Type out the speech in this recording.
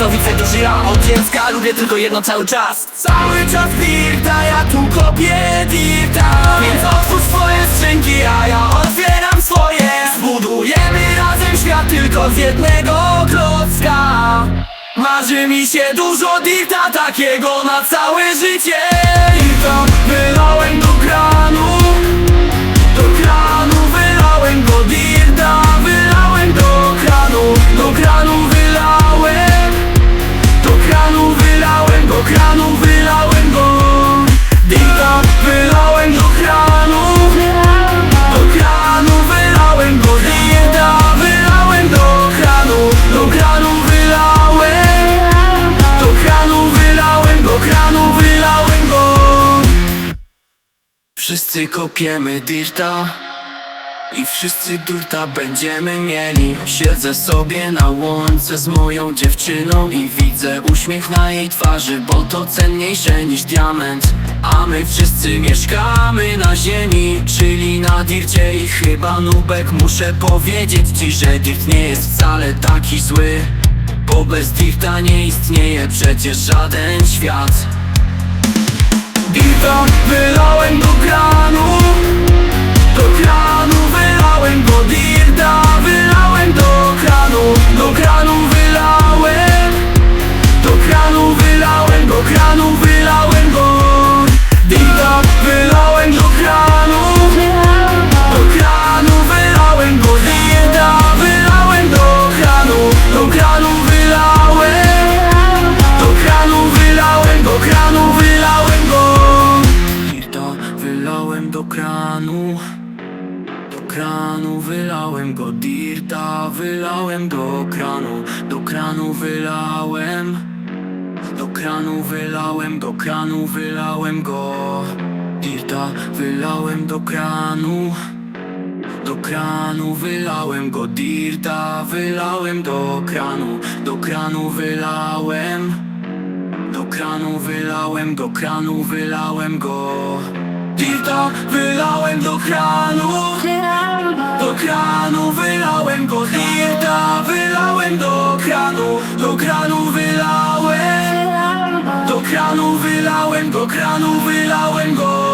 Katowice do Żyja Od dziecka lubię tylko jedno cały czas. Cały czas dirta, ja tu kopię dirta. Więc otwórz swoje skrzynki, a ja otwieram swoje. Zbudujemy razem świat tylko z jednego klocka. Marzy mi się dużo dirta, takiego na całe życie Wszyscy kopiemy dirta i wszyscy durta będziemy mieli. Siedzę sobie na łące z moją dziewczyną I widzę uśmiech na jej twarzy Bo to cenniejsze niż diament. A my wszyscy mieszkamy na ziemi Czyli na dircie i chyba nubek Muszę powiedzieć ci, że dirt nie jest wcale taki zły Bo bez dirta nie istnieje przecież żaden świat. Dirta do kranu. Do kranu wylałem go dirta Wylałem do kranu. Do kranu wylałem Do kranu wylałem Do kranu wylałem go. Dirta wylałem do kranu do kranu wylałem go. Dirta Wylałem do kranu Do kranu wylałem Do kranu wylałem Do kranu wylałem go Dirta wylałem do kranu. Do kranu wylałem go. Dirta Wylałem do kranu. Do kranu wylałem. Do kranu wylałem go. Kranu wylałem go